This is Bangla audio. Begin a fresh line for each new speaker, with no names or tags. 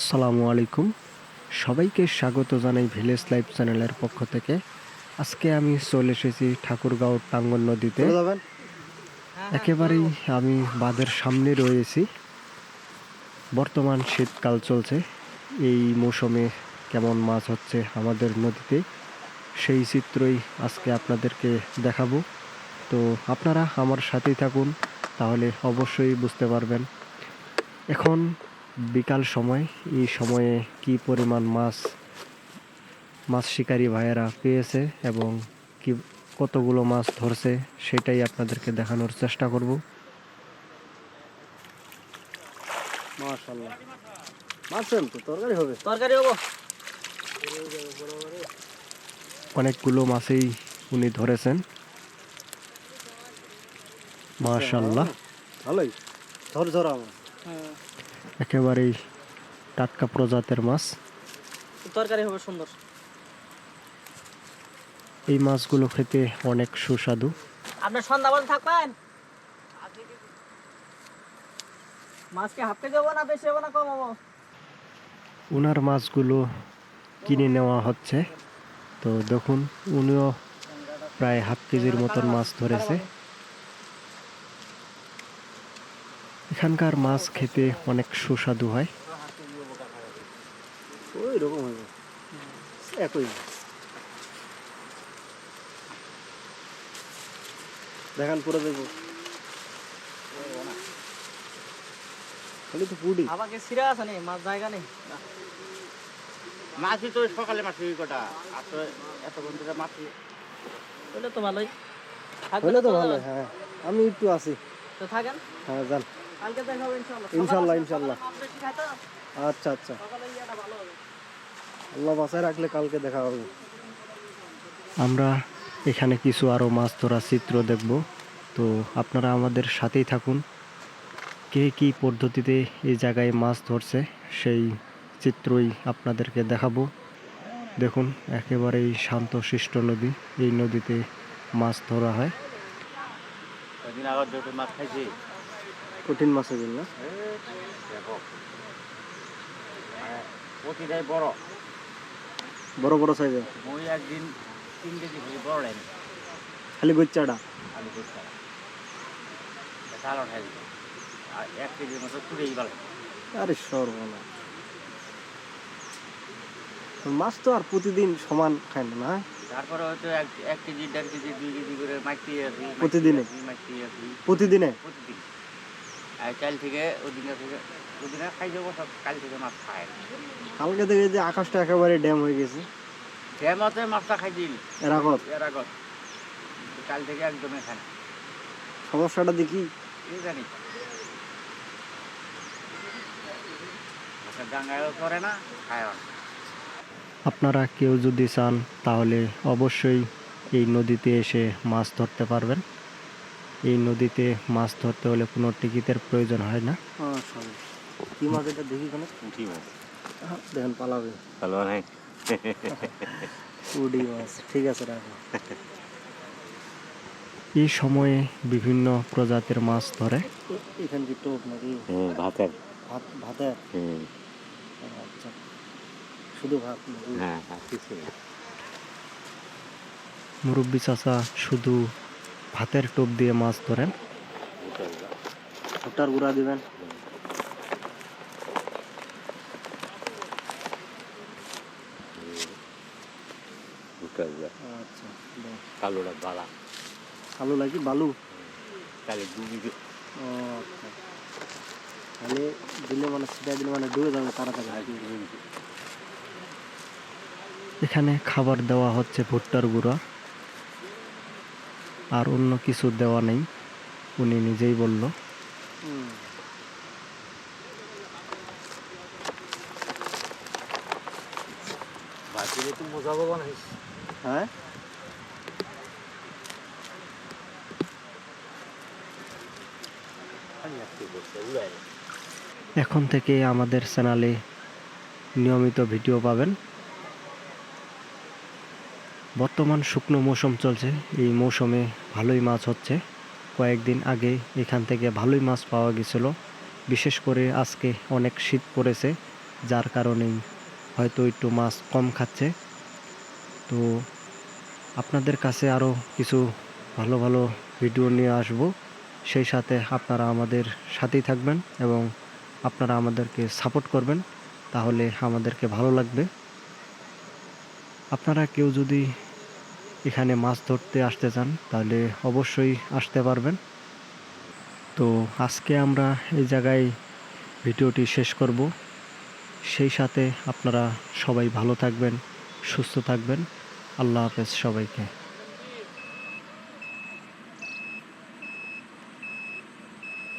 আসসালামু আলাইকুম। সবাইকে স্বাগত জানাই ভিলেজ লাইফ চ্যানেলের পক্ষ থেকে। আজকে আমি চলে এসেছি ঠাকুরগাঁও টাঙ্গন নদীতে। একেবারেই আমি বাঁধের সামনে রয়েছি। বর্তমান শীতকাল চলছে। এই মৌসুমে কেমন মাছ হচ্ছে আমাদের নদীতে সেই চিত্রই আজকে আপনাদেরকে দেখাবো। তো আপনারা আমার সাথেই থাকুন তাহলে অবশ্যই বুঝতে পারবেন। এখন বিকাল সময় এই সময়ে কি পরিমাণ মাছ মাছ শিকারী ভাইয়েরা পেয়েছে এবং কি কতগুলো মাছ ধরছে সেটাই আপনাদেরকে দেখানোর চেষ্টা করব।
মাশাআল্লাহ। মাছেন তো তরকারি হবে?
তরকারি হব।
অনেকগুলো মাছেই উনি ধরেছেন। মাশাল্লাহ
ভালোই। ধর ধর আমার
একেবারেই টাটকা প্রজাতের মাছ।
তরকারি হবে সুন্দর।
এই মাছগুলো খেতে অনেক সুস্বাদু।
আপনার সন্ধ্যা বন্ধ থাকবেন? মাছকে হাফ কেজি হব না বেশি হব না কম হব?
উনার মাছগুলো কিনে নেওয়া হচ্ছে। তো দেখুন উনিও প্রায় হাফ কেজির মতন মাছ ধরেছে। এখানকার মাছ খেতে অনেক সুস্বাদু হয়।
ওই রকম একই। দেখান পুরো দেখব। খালি তো পুডি।
আমাকে সিরা আছে নি মাছ জায়গা নেই।
মাছই তো সকালে মাছ কটা আর তো এত বন্ধুরা মাছ
তো ভালোই।
হলে তো ভালো হ্যাঁ। আমি একটু আছি
তো থাকেন?
হ্যাঁ যান।
ইনশাল্লাহ
ইনশাল্লাহ, আচ্ছা আচ্ছা। আল্লাহ বাসায় রাখলে কালকে দেখা হবে।
আমরা এখানে কিছু আরও মাছ ধরার চিত্র দেখব। তো আপনারা আমাদের সাথেই থাকুন। কে কী পদ্ধতিতে এই জায়গায় মাছ ধরছে সেই চিত্রই আপনাদেরকে দেখাবো। দেখুন একেবারেই শান্ত শিষ্ট নদী। এই নদীতে মাছ ধরা হয়।
মাছ খাইছি
কঠিন মাছের
দেখো। মানে প্রতিটাই বড়।
বড় বড় সাইজের?
মই একদিন তিন কেজি বড়
খালি গচ্চাটা
আর এক কেজির মতো তুলেই ভালো
আরে সর্বনা মাছ তো আর প্রতিদিন সমান খায় না না?
তারপরে হয়তো এক কেজি দেড় কেজি দুই কেজি করে মাছটি আসি
প্রতিদিনে?
আসি।
প্রতিদিনে?
প্রতিদিন। কাল থেকে খাই যাব সব কাল থেকে মাছ খায়।
কালকে থেকে যে আকাশটা একেবারে ড্যাম হয়ে গেছে।
ফেমতে মাছটা খাই দিল
এর আগত?
এর আগত। কাল থেকে একদমই খায় না
সমস্যাটা দেখি।
এই জানি। আচ্ছা ডাঙ্গায়ও করে না খায়ও না।
আপনারা কেউ যদি চান তাহলে অবশ্যই এই নদীতে এসে মাছ ধরতে পারবেন। এই নদীতে মাছ ধরতে হলে কোনো টিকিটের প্রয়োজন হয় না?
কি মাছ এটা দেখি কেন?
উঠি মাছ।
দেখেন পালাবে।
ভালো নাই
উডি মাছ ঠিক আছে রাখো।
এই সময়ে বিভিন্ন প্রজাতির মাছ ধরে?
এখানে কি টোপ নাকি?
ভাতের।
ভাত ভাতের? আচ্ছা। শুধু ভাত
হ্যাঁ হ্যাঁ কিছু
মুরব্বী চাচা শুধু ভাতের টোপ দিয়ে মাছ ধরেন।
ভুট্টার গুঁড়া দিবেন। আচ্ছা।
কালোটা বালা।
লাগি বালু?
কালে ডুবি
ও আচ্ছা। তাহলে দিলে মানে দিলে মানে ডুবে যাবে তাড়াতাড়ি।
এখানে খাবার দেওয়া হচ্ছে ভুট্টার গুঁড়া। আর অন্য কিছু দেওয়া নেই। উনি নিজেই বলল।
হুম।
বাকিরে তো মজা পাবো না
হ্যাঁ?
এখন থেকে আমাদের চ্যানেলে নিয়মিত ভিডিও পাবেন। বর্তমান শুকনো মৌসুম চলছে। এই মৌসুমে ভালোই মাছ হচ্ছে। কয়েকদিন আগে এখান থেকে ভালোই মাছ পাওয়া গেছিল। বিশেষ করে আজকে অনেক শীত পড়েছে, যার কারণেই হয়তো একটু মাছ কম খাচ্ছে। তো আপনাদের কাছে আরও কিছু ভালো ভালো ভিডিও নিয়ে আসব। সেই সাথে আপনারা আমাদের সাথেই থাকবেন এবং আপনারা আমাদেরকে সাপোর্ট করবেন। তাহলে আমাদেরকে ভালো লাগবে। আপনারা কেউ যদি এখানে মাছ ধরতে আসতে চান, তাহলে অবশ্যই আসতে পারবেন। তো আজকে আমরা এই জায়গায় ভিডিওটি শেষ করব। সেই সাথে আপনারা সবাই ভালো থাকবেন, সুস্থ থাকবেন। আল্লাহ হাফেজ সবাইকে।